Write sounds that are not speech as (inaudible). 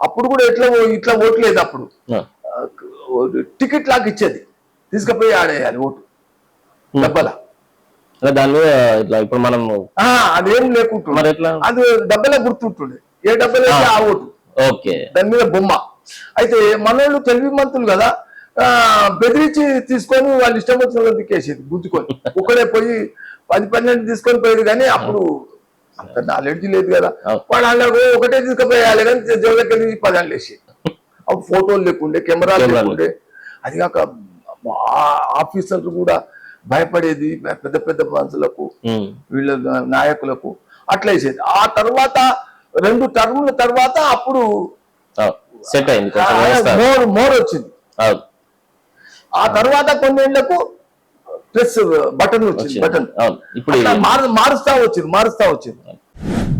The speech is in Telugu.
అప్పుడు కూడా ఎట్లా ఇట్లా ఓట్లేదు అప్పుడు. టికెట్ లాగా ఇచ్చేది. తీసుకుపోయి ఆడేయాలి ఓటు. డబ్బల. ఇంకా దాని మీద ఇట్లా ఇప్పుడు మనం అదేం లేకుంటుండే. అది డబ్బలే గుర్తుంటుండే. ఏ డబ్బలు ఆ. ఓటు. ఓకే. దాని మీద బొమ్మ. అయితే మనోళ్ళు తెలివి మంతులు కదా బెదిరించి తీసుకొని వాళ్ళు ఇష్టం వచ్చిన వాళ్ళని దిక్కేసేది గుద్దుకొని. (laughs) ఒక్కడే పోయి పది పన్నెండు తీసుకొని పోయేది కానీ అప్పుడు అంత నాలెడ్జ్ లేదు కదా. వాడు అలా ఒకటే తీసుకుపోయాలి కానీ జోలకి వెళ్ళి పదాలు వేసి అప్పుడు ఫోటోలు లేకుండే కెమెరాలు. లేకుండే అది కాక ఆఫీసర్లు కూడా భయపడేది పెద్ద పెద్ద మనుషులకు. వీళ్ళ నాయకులకు అట్లా వేసేది ఆ తర్వాత రెండు టర్ముల తర్వాత అప్పుడు సెట్ అయింది మోర్ మోర్ వచ్చింది. ఆ తర్వాత కొన్నేళ్ళకు ప్లస్ బటన్ వచ్చింది. బటన్ ఇప్పుడు మారుస్తా వచ్చింది మారుస్తా వచ్చింది you